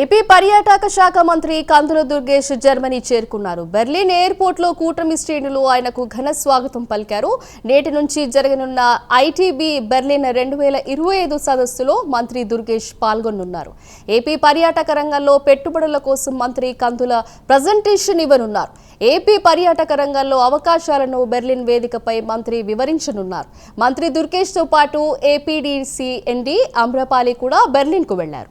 AP పర్యాటక శాఖ మంత్రి కందుల దుర్గేష్ జర్మనీ చేరుకున్నారు. బెర్లిన్ ఎయిర్పోర్ట్లో కూటమి శ్రేణులు ఆయనకు ఘన స్వాగతం పలికారు. నేటి నుంచి జరగనున్న ఐటీబీ బెర్లిన్ రెండు వేల ఇరవై ఐదు సదస్సులో మంత్రి దుర్గేష్ పాల్గొనున్నారు. ఏపీ పర్యాటక రంగంలో పెట్టుబడుల కోసం మంత్రి కందుల ప్రజెంటేషన్ ఇవ్వనున్నారు. ఏపీ పర్యాటక రంగంలో అవకాశాలను బెర్లిన్ వేదికపై మంత్రి వివరించనున్నారు. మంత్రి దుర్గేష్తో పాటు ఏపీడీసీ ఎన్డీ అమ్రపాలి కూడా బెర్లిన్కు వెళ్ళారు.